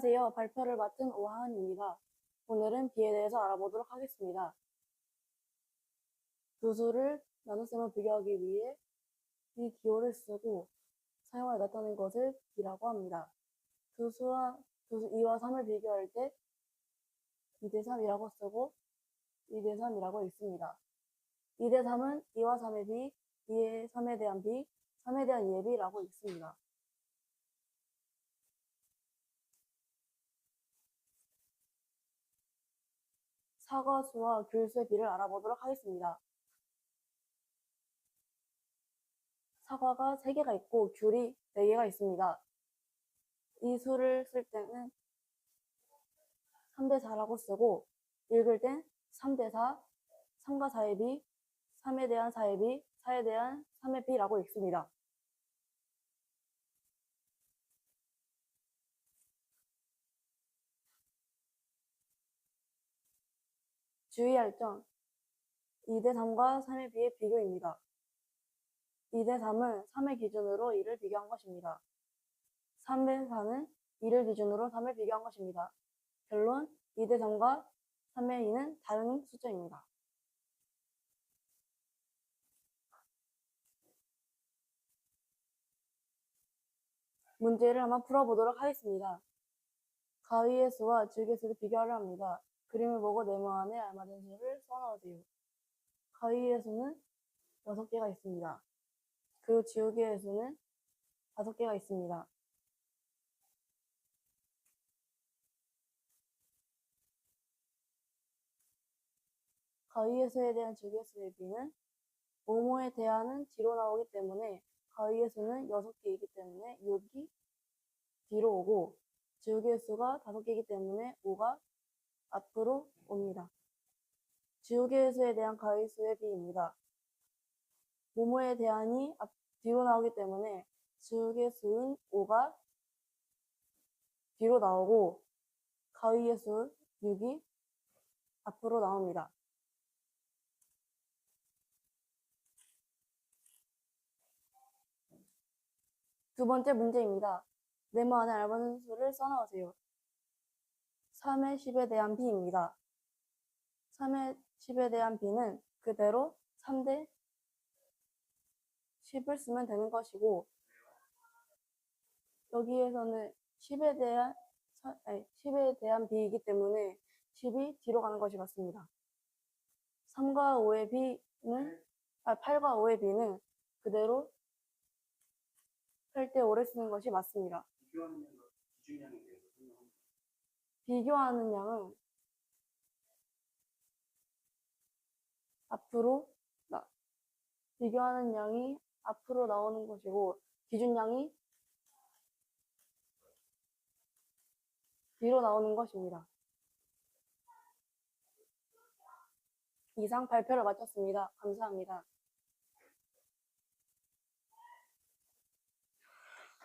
안녕하세요. 발표를 맡은 오하은입니다. 오늘은 비에 대해서 알아보도록 하겠습니다. 두 수를 나눗셈을 비교하기 위해 이 기호를 쓰고 사용하여 나타낸 것을 비라고 합니다. 두 수와 두수 2와 3을 비교할 때 2대 3이라고 쓰고 2대 3이라고 읽습니다. 2대 3은 2와 3의 비, 2의 3에 대한 비, 3에 대한 예비라고 읽습니다. 사과수와 귤수의 비를 알아보도록 하겠습니다. 사과가 3개가 있고 귤이 4개가 있습니다. 이 수를 쓸 때는 3대 4라고 쓰고 읽을 땐 3대 4, 3과 4의 비, 3에 대한 4의 비, 4에 대한 3의 비라고 읽습니다. 주의할 점 2대 3과 3의 비의 비교입니다. 2대 3은 3의 기준으로 2를 비교한 것입니다. 3대 4는 2를 기준으로 3을 비교한 것입니다. 결론 2대 3과 3의 2는 다른 숫자입니다. 문제를 한번 풀어보도록 하겠습니다. 가위의 수와 질의 수를 비교하려 합니다. 그림을 보고 네모 안에 알맞은 수를 써넣으세요. 가위의 수는 6개가 있습니다. 그리고 지우개의 수는 5개가 있습니다. 가위의 수에 대한 지우개 수의 비는 모모에 대한은 뒤로 나오기 때문에 가위의 수는 6개이기 때문에 6이 뒤로 오고 지우개의 수가 5개이기 때문에 5가 앞으로 옵니다. 지우개의 수에 대한 가위 수의 비입니다. 모모에 대한이 앞, 뒤로 나오기 때문에 지우개 수인 5가 뒤로 나오고 가위의 수 6이 앞으로 나옵니다. 두 번째 문제입니다. 네모 안에 알맞은 수를 써넣으세요. 3의 10에 대한 b입니다. 3의 10에 대한 b는 그대로 3대 10을 쓰면 되는 것이고 여기에서는 10에 대한 사- 아니, 10에 대한 b이기 때문에 10이 뒤로 가는 것이 맞습니다. 3과 5의 b는 아, 8과 5의 b는 그대로 8대 5를 쓰는 것이 맞습니다. 비교하는 대해서 설명합니다. 비교하는 양은 앞으로 나, 비교하는 양이 앞으로 나오는 것이고 기준량이 뒤로 나오는 것입니다. 이상 발표를 마쳤습니다. 감사합니다.